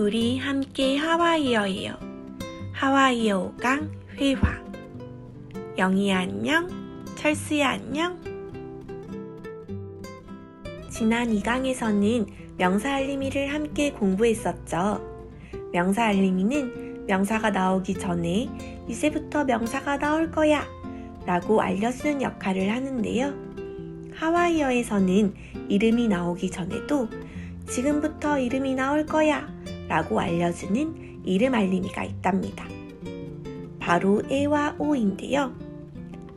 우리 함께 하와이어예요. 하와이어 5강 회화. 영희 안녕, 철수야 안녕. 지난 2강에서는 명사 알림이를 함께 공부했었죠. 명사 알림이는 명사가 나오기 전에 이제부터 명사가 나올 거야 라고 알려주는 역할을 하는데요. 하와이어에서는 이름이 나오기 전에도 지금부터 이름이 나올 거야 라고 알려주는 이름 알림이가 있답니다. 바로 에와 오인데요.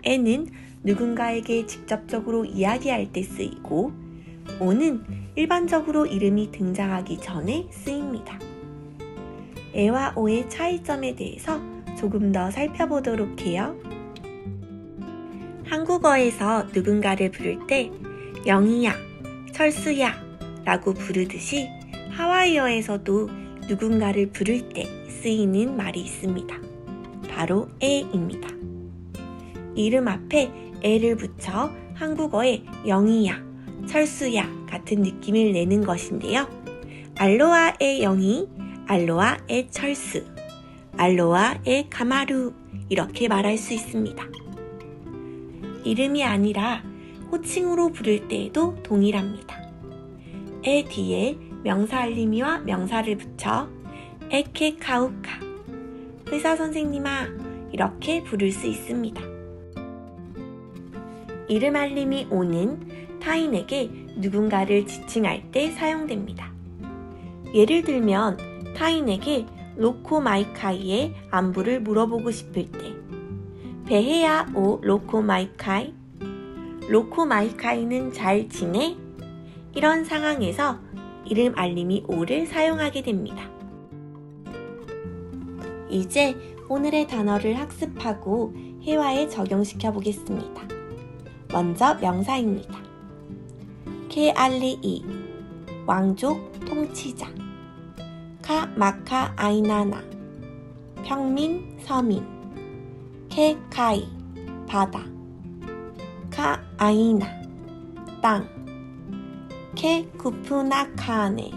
에는 누군가에게 직접적으로 이야기할 때 쓰이고 오는 일반적으로 이름이 등장하기 전에 쓰입니다. 에와 오의 차이점에 대해서 조금 더 살펴보도록 해요. 한국어에서 누군가를 부를 때 영희야, 철수야 라고 부르듯이 하와이어에서도 누군가를 부를 때 쓰이는 말이 있습니다. 바로 에입니다. 이름 앞에 에를 붙여 한국어에 영희야, 철수야 같은 느낌을 내는 것인데요. 알로아의 영희, 알로아의 철수, 알로아의 가마루 이렇게 말할 수 있습니다. 이름이 아니라 호칭으로 부를 때에도 동일합니다. 에 뒤에 명사 알림이와 명사를 붙여 에케 카우카 의사 선생님아 이렇게 부를 수 있습니다. 이름 알림이 오는 타인에게 누군가를 지칭할 때 사용됩니다. 예를 들면 타인에게 로코 마이카이의 안부를 물어보고 싶을 때 베헤야 오 로코 마이카이 로코 마이카이는 잘 지내? 이런 상황에서 이름 알림이 오를 사용하게 됩니다. 이제 오늘의 단어를 학습하고 회화에 적용시켜 보겠습니다. 먼저 명사입니다. 케알리이 왕족 통치자 카 마카 아이나나 평민 서민 케카이 바다 카 아이나 땅 케 구푸나 카네.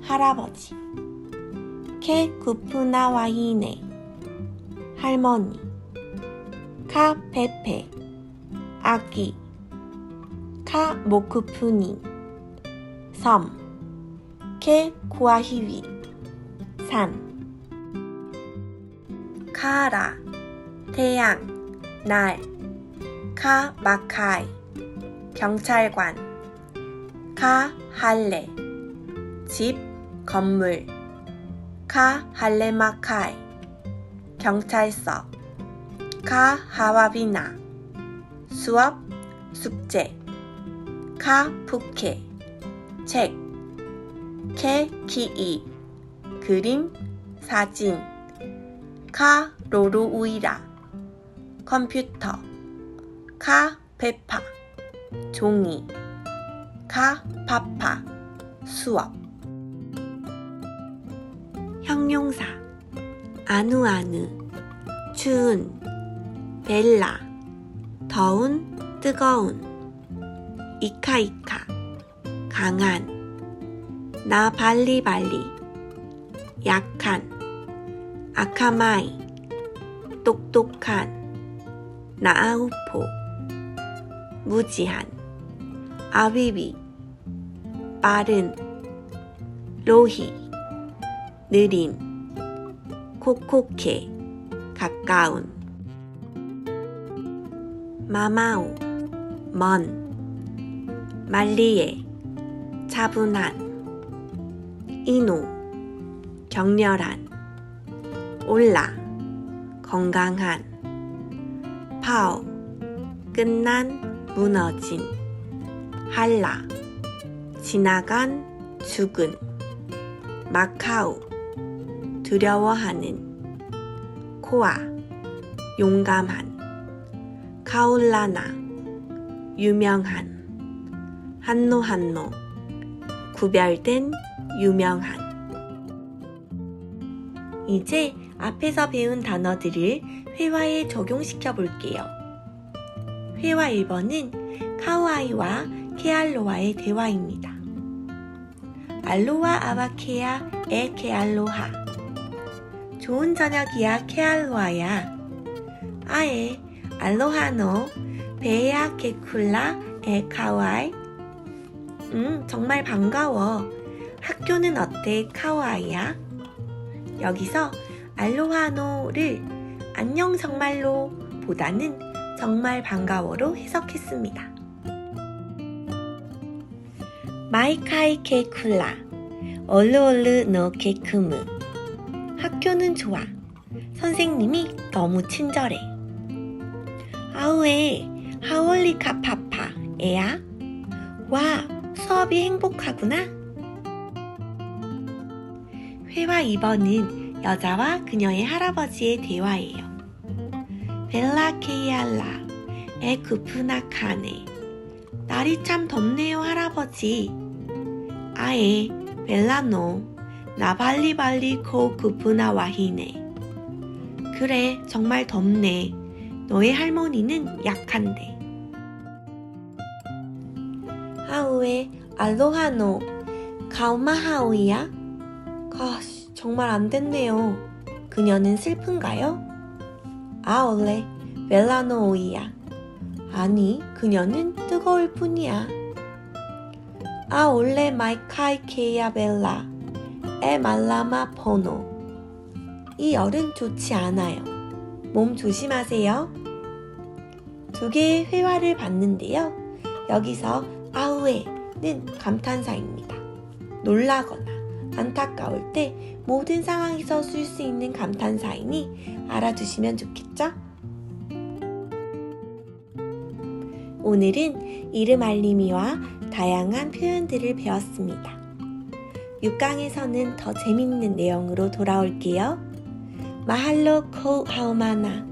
할아버지. 케 구푸나 와이네. 할머니. 카 페페. 아기. 카 모쿠푸니. 섬. 케 구아히위. 산. 카라. 태양. 날. 카 마카이. 경찰관 카 할레 집 건물. 카 할레마카이. 경찰서. 카 하와비나. 수업 숙제. 카 푸케 책. 케 키이. 그림 사진. 카 로루우이라. 컴퓨터. 카 페파. 종이 카 파파. 수업. 형용사. 아누아누. 추운. 벨라. 더운 뜨거운. 이카이카. 강한. 나 발리발리. 약한. 아카마이. 똑똑한. 나아우포. 무지한. 아비비 빠른 로히 느린 콕콕해 가까운. 마마우 먼. 말리에 차분한. 이노 격렬한. 올라 건강한. 파오 끝난 무너진. 할라 지나간 죽은 마카오 두려워하는 코아 용감한 카올라나 유명한 한노 한노 구별된 유명한 이제 앞에서 배운 단어들을 회화에 적용시켜 볼게요. 회화 1번은 카우아이와 케알로와의 대화입니다. 알로하 아바케야 에 케알로하. 좋은 저녁이야 케알로하야. 아에 알로하노 베야 케쿨라 에 카와이. 응, 정말 반가워. 학교는 어때, 카와이야? 여기서 알로하노를 안녕 정말로 보다는 정말 반가워로 해석했습니다. 마이카이 케쿨라 얼르얼르 너 케 크무 학교는 좋아. 선생님이 너무 친절해. 아우에 하월리카 파파 애야. 와 수업이 행복하구나. 회화 2번은 여자와 그녀의 할아버지의 대화예요. 벨라 케이알라 에 쿠프나 카네 날이 참 덥네요 할아버지. 아에 벨라노 나 발리발리 코 쿠프나 와히네. 그래 정말 덥네. 너의 할머니는 약한데. 하우에 알로하노 가오마하오이야? 가시 정말 안 됐네요. 그녀는 슬픈가요? 아 원래 벨라노오이야. 아니 그녀는 뜨거울 뿐이야. 아 원래 마이카이 케야 벨라 에 말라마 포노 이 열은 좋지 않아요. 몸 조심하세요. 두 개의 회화를 봤는데요. 여기서 아우에는 감탄사입니다. 놀라거나 안타까울 때 모든 상황에서 쓸 수 있는 감탄사이니 알아두시면 좋겠죠? 오늘은 이름 알림이와 다양한 표현들을 배웠습니다. 6강에서는 더 재밌는 내용으로 돌아올게요. 마할로 코 하우마나